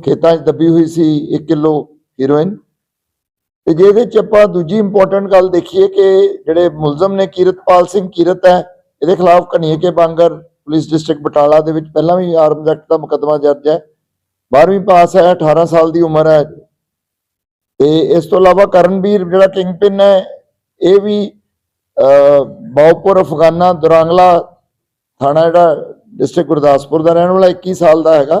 ਖੇਤਾਂ 'ਚ ਦੱਬੀ ਹੋਈ ਸੀ 1 ਕਿਲੋ ਹੀਰੋਇਨ ਤੇ ਜੇ ਇਹਦੇ ਚ ਆਪਾਂ ਦੂਜੀ ਇੰਪੋਰਟੈਂਟ ਗੱਲ ਦੇਖੀਏ ਕਿ ਜਿਹੜੇ ਮੁਲਜ਼ਮ ਨੇ ਕੀਰਤਪਾਲ ਸਿੰਘ ਕੀਰਤ ਹੈ ਇਹਦੇ ਖਿਲਾਫ ਕਨੀਕੇ ਬਾਂਗਰ ਪੁਲਿਸ ਡਿਸਟ੍ਰਿਕਟ ਬਟਾਲਾ ਦੇ ਵਿੱਚ ਪਹਿਲਾਂ ਵੀ ਆਰਮਜ਼ ਐਕਟ ਦਾ ਮੁਕੱਦਮਾ ਦਰਜ ਹੈ। 12ਵੀਂ ਪਾਸ ਹੈ 18 ਸਾਲ ਦੀ ਉਮਰ ਹੈ। ਤੇ ਇਸ ਤੋਂ ਇਲਾਵਾ ਕਰਨਵੀਰ ਜਿਹੜਾ ਕਿੰਗ ਪਿੰਨ ਹੈ ਇਹ ਵੀ ਅਹ, ਬਾਉਪੁਰ ਅਫਗਾਨਾ ਦੁਰਾਂਗਲਾ ਥਾਣਾ ਜਿਹੜਾ ਡਿਸਟ੍ਰਿਕਟ ਗੁਰਦਾਸਪੁਰ ਦਾ ਰਹਿਣ ਵਾਲਾ 21 ਸਾਲ ਦਾ ਹੈਗਾ।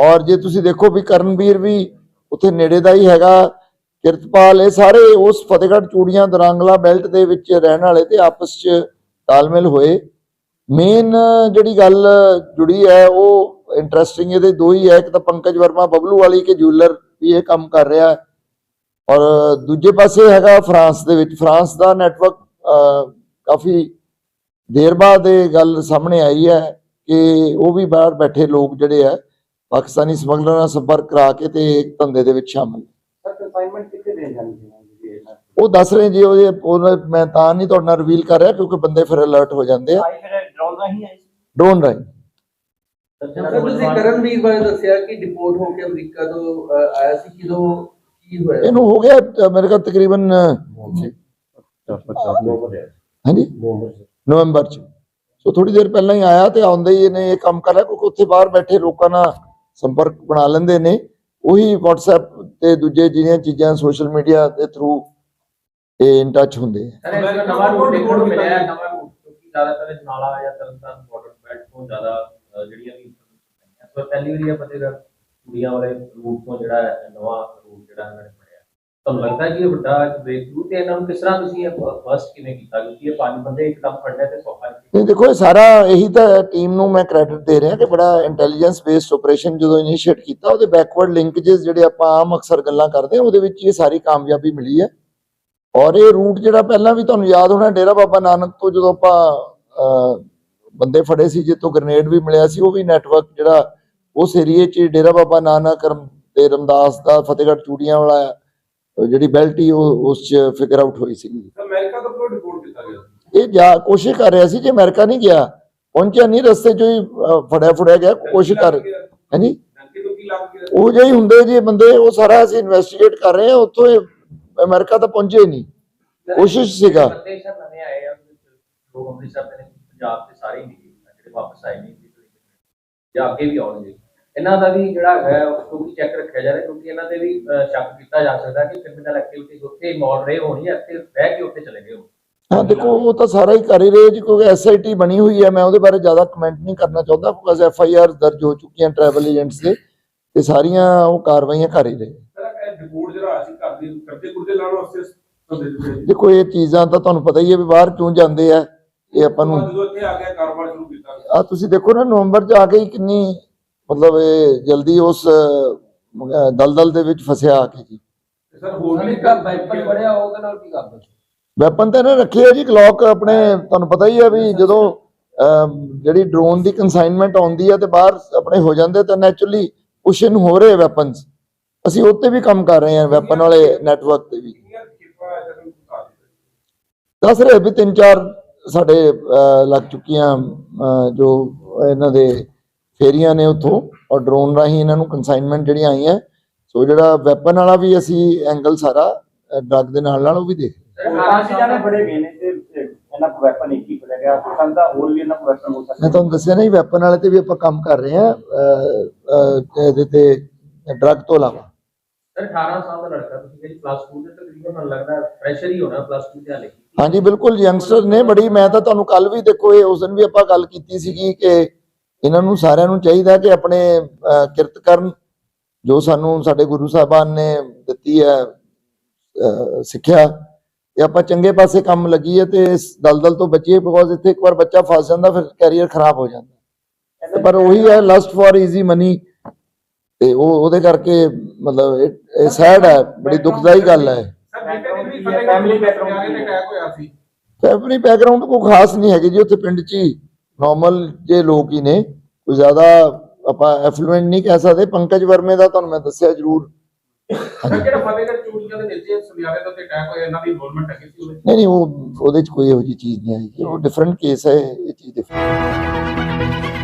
ਔਰ ਜੇ ਤੁਸੀਂ ਦੇਖੋ ਵੀ ਕਰਨਵੀਰ ਵੀ ਉੱਥੇ ਨੇੜੇ ਦਾ ਹੀ ਹੈਗਾ, ਕਿਰਤਪਾਲ, ਇਹ ਸਾਰੇ ਉਸ ਫਤਿਹਗੜ੍ਹ ਚੂੜੀਆਂ ਦਰਾਂਗਲਾ ਬੈਲਟ ਦੇ ਵਿੱਚ ਰਹਿਣ ਵਾਲੇ ਤੇ ਆਪਸ 'ਚ ਤਾਲਮੇਲ ਹੋਏ। ਮੇਨ ਜਿਹੜੀ ਗੱਲ ਜੁੜੀ ਹੈ, ਉਹ ਇੰਟਰਸਟਿੰਗ ਇਹਦੇ ਦੋ ਹੀ ਹੈ, ਇੱਕ ਤਾਂ ਪੰਕਜ ਵਰਮਾ ਬਬਲੂ ਵਾਲੀ ਕੇ ਜੂਲਰ ਵੀ ਇਹ ਕੰਮ ਕਰ ਰਿਹਾ ਔਰ ਦੂਜੇ ਪਾਸੇ ਹੈਗਾ ਫਰਾਂਸ ਦੇ ਵਿੱਚ, ਫਰਾਂਸ ਦਾ ਨੈਟਵਰਕ ਕਾਫੀ ਦੇਰ ਬਾਅਦ ਇਹ ਗੱਲ ਸਾਹਮਣੇ ਆਈ ਹੈ ਕਿ ਉਹ ਵੀ ਬਾਹਰ ਬੈਠੇ ਲੋਕ ਜਿਹੜੇ ਆ ਪਾਕਿਸਤਾਨੀ ਸਮਗਲਰਾਂ ਨਾਲ ਸੰਪਰਕ ਕਰਾ ਕੇ ਤੇ ਇੱਕ ਧੰਦੇ ਦੇ ਵਿੱਚ ਸ਼ਾਮਲ। ਸਰ ਕਨਸਾਈਨਮੈਂਟ ਕਿੱਥੇ ਦੇ ਜਾਂਦੇ ਉਹ ਦੱਸ ਰਹੇ ਜੀ ਉਹ ਮੈਂ ਤਾਂ ਨਹੀਂ ਤੁਹਾਡੇ ਰਿਵੀਲ ਕਰ ਰਿਹਾ ਕਿਉਂਕਿ ਬੰਦੇ ਫਿਰ ਅਲਰਟ ਹੋ ਜਾਂਦੇ ਆ। ਡਰੋਨ ਰਾਹੀਂ ਆਈ ਡਰੋਨ ਰਾਹੀਂ। ਸਰ ਤੁਸੀਂ ਕਰਨਵੀਰ ਬਾਰੇ ਦੱਸਿਆ ਕਿ ਡਿਪੋਰਟ ਹੋ ਕੇ ਅਮਰੀਕਾ ਤੋਂ ਆਇਆ ਸੀ ਕਿਦੋਂ ਕੀ ਹੋਇਆ? ਇਹਨੂੰ ਹੋ ਗਿਆ ਮੇਰੇ ਖਿਆਲ ਤਕਰੀਬਨ ਹਾਂਜੀ? ਨਵੰਬਰ ਚ। ਸੋ ਥੋੜੀ ਦੇਰ ਪਹਿਲਾਂ ਹੀ ਆਇਆ ਤੇ ਆਉਂਦੇ ਹੀ ਇਹਨੇ ਇਹ ਕੰਮ ਕਰ ਰਿਹਾ ਕਿਉਂਕਿ ਉੱਥੇ ਬਾਹਰ ਬੈਠੇ ਲੋਕਾਂ ਨਾਲ ਸੰਪਰਕ ਬਣਾ ਲੈਂਦੇ ਨੇ, ਉਹੀ WhatsApp ਤੇ ਦੂਜੇ ਜਿਹੜੀਆਂ ਚੀਜ਼ਾਂ ਸੋਸ਼ਲ ਮੀਡੀਆ ਦੇ ਥਰੂ ਇਹ ਇਨ ਟੱਚ ਹੁੰਦੇ ਆ। ਸਰ, ਇਸ ਨਵਾਂ ਰੂਟ ਦੇਖਣ ਮਿਲਿਆ ਨਵਾਂ ਰੂਟ ਕਿਉਂਕਿ ਜ਼ਿਆਦਾਤਰ ਜਨਾਲਾ ਜਾਂ ਤਰਨਤਾਰਨ ਬਾਰਡਰ ਬੈਲਟ ਤੋਂ ਜ਼ਿਆਦਾ ਜਿਹੜੀਆਂ ਵੀ ਸੋ ਪਹਿਲੀ ਵਾਰੀ ਇਹ ਫਤਿਹਗੜ੍ਹ ਕੁੜੀਆਂ ਵਾਲੇ ਰੂਟ ਤੋਂ ਜਿਹੜਾ ਨਵਾਂ ਰੂਟ ਜਿਹੜਾ ਇਹਨਾਂ ਨੇ ਤੁਹਾਨੂੰ ਲੱਗਦਾ ਕਿ ਇਹ ਵੱਡਾ ਬ੍ਰੇਕ ਤੇ ਇਹਨਾਂ ਨੂੰ ਕਿਸ ਤਰ੍ਹਾਂ ਤੁਸੀਂ ਇਹ ਫਸਟ ਕਿਵੇਂ ਕੀਤਾ? ਕਿਉਂਕਿ ਇਹ ਪੰਜ ਬੰਦੇ ਇੱਕਦਮ ਫੜਨੇ ਤੇ ਸੌਖਾ ਨਹੀਂ, ਦੇਖੋ, ਇਹ ਸਾਰਾ ਇਹੀ ਤਾਂ ਟੀਮ ਨੂੰ ਮੈਂ ਕ੍ਰੈਡਿਟ ਦੇ ਰਿਹਾ ਕਿ ਬੜਾ ਇੰਟੈਲੀਜੈਂਸ ਬੇਸਡ ਆਪਰੇਸ਼ਨ ਜਦੋਂ ਇਨੀਸ਼ੀਏਟ ਕੀਤਾ, ਉਹਦੇ ਬੈਕਵਰਡ ਲਿੰਕੇजेस ਜਿਹੜੇ ਆਪਾਂ ਆਮ ਅਕਸਰ ਗੱਲਾਂ ਕਰਦੇ ਹਾਂ, ਉਹਦੇ ਵਿੱਚ ਇਹ ਸਾਰੀ ਕਾਮਯਾਬੀ ਮਿਲੀ ਹੈ। ਔਰ ਇਹ ਰੂਟ ਜਿਹੜਾ ਪਹਿਲਾਂ ਵੀ ਤੁਹਾਨੂੰ ਯਾਦ ਹੋਣਾ, ਡੇਰਾ ਬਾਬਾ ਨਾਨਕ ਤੋਂ ਜਦੋਂ ਆਪਾਂ ਬੰਦੇ ਫੜੇ ਸੀ, ਜਿੱਥੋਂ ਗ੍ਰਨੇਡ ਵੀ ਮਿਲਿਆ ਸੀ, ਉਹ ਵੀ ਨੈਟਵਰਕ ਜਿਹੜਾ ਉਸ ਏਰੀਏ 'ਚ ਡੇਰਾ ਬਾਬਾ ਨਾਨਕ ਤੇ ਰਮਦਾਸ ਦਾ ਫਤਿਹਗੜ੍ਹ ਚੂੜੀਆਂ ਵਾਲਾ ਜਿਹੜੀ ਬੈਲਟ ਉਹ ਉਸ 'ਚ ਫਿਗਰ ਆਊਟ ਹੋਈ ਸੀਗੀ। ਅਮਰੀਕਾ ਤੋਂ ਕਿਉਂ ਰਿਪੋਰਟ ਕੀਤਾ ਗਿਆ? ਇਹ ਜਾ ਕੋਸ਼ਿਸ਼ ਕਰ ਰਿਹਾ ਸੀ ਜੇ ਅਮਰੀਕਾ ਨਹੀਂ ਗਿਆ। ਪਹੁੰਚਿਆ ਨਹੀਂ ਰਸਤੇ 'ਚ ਹੀ ਫੜਿਆ ਫੜਿਆ ਗਿਆ ਕੋਸ਼ਿਸ਼ ਕਰ ਹਾਂਜੀ? ਉਹ ਜਿਹੇ ਹੁੰਦੇ ਜੀ ਬੰਦੇ ਉਹ ਸਾਰਾ ਅਸੀਂ ਇਨਵੈਸਟੀਗੇਟ ਕਰ ਰਹੇ ਹਾਂ ਉੱਥੋਂ ਅਮਰੀਕਾ ਤਾਂ ਪਹੁੰਚੇ ਨਹੀਂ। ਕੋਸ਼ਿਸ਼ ਸੀਗਾ। ਲੋਕ ਅੰਮ੍ਰਿਤਸਰ ਦੇ ਨੇ ਪੰਜਾਬ ਦੇ ਸਾਰੇ ਹੀ ਨਹੀਂ ਜਿਹੜੇ ਵਾਪਸ ਆਏ ਨਹੀਂ ਜਾਂ ਅੱਗੇ ਵੀ ਆਉਣਗੇ। ਇਹਨਾਂ ਦਾ ਵੀ ਜਿਹੜਾ ਹੈ ਉਹ ਵੀ ਚੈੱਕ ਰੱਖਿਆ ਜਾ ਰਿਹਾ ਕਿਉਂਕਿ ਇਹਨਾਂ ਤੇ ਵੀ ਸ਼ੱਕ ਕੀਤਾ ਜਾ ਸਕਦਾ ਕਿ ਕ੍ਰਿਮੀਨਲ ਐਕਟੀਵਿਟੀਜ਼ ਉੱਥੇ ਇਨਵੋਲਵ ਰਹੇ ਹੋਣੀ ਹੈ ਇੱਥੇ ਰਹਿ ਕੇ ਉੱਥੇ ਚਲੇ ਗਏ ਹੋਣ। ਹਾਂ ਦੇਖੋ ਉਹ ਤਾਂ ਸਾਰਾ ਹੀ ਕਰ ਹੀ ਰਹੇ ਜੀ ਕਿਉਂਕਿ ਐਸਆਈਟੀ ਬਣੀ ਹੋਈ ਹੈ ਮੈਂ ਉਹਦੇ ਬਾਰੇ ਜ਼ਿਆਦਾ ਕਮੈਂਟ ਨਹੀਂ ਕਰਨਾ ਚਾਹੁੰਦਾ ਬਿਕਾਜ਼ ਐਫਆਈਆਰ ਦਰਜ ਹੋ ਚੁੱਕੀਆਂ ਟਰੈਵਲ ਏਜੰਟਸ ਦੇ ਤੇ ਸਾਰੀਆਂ ਉਹ ਕਾਰਵਾਈਆਂ ਕਰ ਹੀ ਰਹੇ ਸਰ ਇਹ ਰਿਪੋਰਟ ਜਿਹੜਾ ਅਸੀਂ ਕਰਦੇ ਕਰਦੇ ਕੁਰਦੇ ਲਾਉਣ ਵਾਸਤੇ ਦੇਖੋ ਇਹ ਚੀਜ਼ਾਂ ਤਾਂ ਤੁਹਾਨੂੰ ਪਤਾ ਹੀ ਹੈ ਵੀ ਬਾਹਰ ਕਿਉਂ ਜਾਂਦੇ ਆ ਇਹ ਆਪਾਂ ਨੂੰ ਜਦੋਂ ਇੱਥੇ ਆ ਗਿਆ ਕਾਰੋਬਾਰ ਸ਼ੁਰੂ ਕੀਤਾ। ਆ ਤੁਸੀਂ ਦੇਖੋ ਨਾ ਨਵੰਬਰ ਚ ਆ ਕੇ ਕਿੰਨੀ ਮਤਲਬ ਇਹ ਜਲਦੀ ਉਸ ਅਹ, ਦਲਦਲ ਦੇ ਵਿੱਚ ਫਸਿਆ ਆ ਕੇ ਜੀ। ਸਰ ਹੋਰ ਵੀ ਅਮਰੀਕਾ ਬਾਈਪਰ ਪੜਿਆ ਉਹਦੇ ਨਾਲ ਕੀ ਕਰਦਾ ਵੈਪਨ ਤਾਂ ਇਹਨੇ ਰੱਖੇ ਆ ਜੀ ਕਲੌਕ ਆਪਣੇ ਤੁਹਾਨੂੰ ਪਤਾ ਹੀ ਹੈ ਵੀ ਜਦੋਂ ਅਮ, ਜਿਹੜੀ ਡਰੋਨ ਦੀ ਕਨਸਾਈਨਮੈਂਟ ਆਉਂਦੀ ਹੈ ਤੇ ਬਾਹਰ ਆਪਣੇ ਹੋ ਜਾਂਦੇ ਤਾਂ ਨੈਚੁਰਲੀ ਪੁਸ਼ਨ ਹੋ ਰਹੇ ਵੈਪਨਸ ਅਸੀਂ ਉੱਤੇ ਵੀ ਕੰਮ ਕਰ ਰਹੇ ਹਾਂ ਵੈਪਨ ਵਾਲੇ ਨੈਟਵਰਕ ਤੇ ਵੀ। ਕਿੰਨੀਆਂ ਹੈ ਜਦੋਂ ਦੱਸ ਰਹੇ ਵੀ ਤਿੰਨ ਚਾਰ ਸਾਡੇ ਅਹ, ਲੱਗ ਚੁੱਕੀਆਂ ਅਹ, ਜੋ ਇਹਨਾਂ ਦੇ ਫੇਰੀਆਂ ਨੇ ਉੱਥੋਂ ਔਰ ਡਰੋਨ ਰਾਹੀਂ ਇਹਨਾਂ ਨੂੰ ਕਨਸਾਈਨਮੈਂਟ ਜਿਹੜੀਆਂ ਆਈਆਂ ਸੋ ਜਿਹੜਾ ਵੈਪਨ ਵਾਲਾ ਵੀ ਅਸੀਂ ਐਂਗਲ ਸਾਰਾ ਡਰਗ ਦੇ ਨਾਲ ਨਾਲ ਉਹ ਵੀ ਦੇਖ ਮੈਂ ਤੁਹਾਨੂੰ ਦੱਸਿਆ ਨਹੀਂ ਵੈਪਨ ਵਾਲੇ ਤੇ ਵੀ ਆਪਾਂ ਕੰਮ ਕਰ ਰਹੇ ਅਹ, ਇਹਦੇ ਤੇ ਡਰਗ ਤੋਂ ਇਲਾਵਾ। ਸਰ 18 ਸਾਲ ਦਾ ਲੜਕਾ ਤੁਸੀਂ ਕਹਿੰਦੇ ਪਲੱਸ 2 ਦੇ ਤਕਰੀਬਨ ਮੈਨੂੰ ਲੱਗਦਾ ਪ੍ਰੈਸ਼ਰ ਹੀ ਹੋਣਾ ਪਲੱਸ 2 ਦੇ ਹਾਲੇ ਹਾਂਜੀ ਬਿਲਕੁਲ ਯੰਗਸਟਰ ਨੇ ਬੜੀ ਮੈਂ ਤਾਂ ਤੁਹਾਨੂੰ ਕੱਲ ਵੀ ਦੇਖੋ ਇਹ ਉਸ ਦਿਨ ਵੀ ਆਪਾਂ ਗੱਲ ਕੀਤੀ ਸੀਗੀ ਕਿ ਇਹਨਾਂ ਨੂੰ ਸਾਰਿਆਂ ਨੂੰ ਚਾਹੀਦਾ ਕਿ ਆਪਣੇ ਕਿਰਤ ਕਰਨ ਜੋ ਸਾਨੂੰ ਸਾਡੇ ਗੁਰੂ ਸਾਹਿਬਾਨ ਨੇ ਦਿੱਤੀ ਹੈ ਸਿੱਖਿਆ। ਤੇ ਆਪਾਂ ਚੰਗੇ ਪਾਸੇ ਕੰਮ ਲੱਗੀਏ ਤੇ ਇਸ ਦਲਦਲ ਤੋਂ ਬਚੀਏ ਬਿਕੋਜ਼ ਇੱਥੇ ਇੱਕ ਵਾਰ ਬੱਚਾ ਫਸ ਜਾਂਦਾ ਫਿਰ ਕੈਰੀਅਰ ਖਰਾਬ ਹੋ ਜਾਂਦਾ। ਪਰ ਉਹੀ ਹੈ ਲਸਟ ਫॉर ਈਜ਼ੀ ਮਨੀ ਤੇ ਉਹ ਉਹਦੇ ਕਰਕੇ ਮਤਲਬ ਇਹ ਸੈਡ ਹੈ ਬੜੀ ਦੁਖਦਾਈ ਗੱਲ ਹੈ। ਫੈਮਿਲੀ ਬੈਕਗ੍ਰਾਉਂਡ ਕੋਈ ਖਾਸ ਨਹੀਂ ਹੈਗੀ ਜੀ ਉੱਥੇ ਪਿੰਡ 'ਚ ਹੀ। ਨਾਰਮਲ ਜੇ ਲੋਕ ਹੀ ਨੇ ਕੋਈ ਜ਼ਿਆਦਾ ਆਪਾਂ ਐਫਲੂਐਂਟ ਨਹੀਂ ਕਹਿ ਸਕਦੇ ਪੰਕਜ ਵਰਮੇ ਦਾ ਤੁਹਾਨੂੰ ਮੈਂ ਦੱਸਿਆ ਜ਼ਰੂਰ। ਜਿਹੜਾ ਫਤਿਹਗੜ੍ਹ ਚੂੜੀਆਂ ਦੇ ਵਿੱਚ ਸੁਨਿਆਰੇ ਤੋਂ ਤੇ ਅਟੈਕ ਹੋਇਆ ਇਹਨਾਂ ਦੀ ਇਨਵੋਲਵਮੈਂਟ ਹੈਗੀ ਸੀ ਉਹਦੇ? ਨਹੀਂ ਨਹੀਂ ਉਹ ਉਹਦੇ 'ਚ ਕੋਈ ਇਹੋ ਜਿਹੀ ਚੀਜ਼ ਨਹੀਂ ਆਈ ਉਹ ਡਿਫਰੈਂਟ ਕੇਸ ਹੈ ਇਹ ਚੀਜ਼ different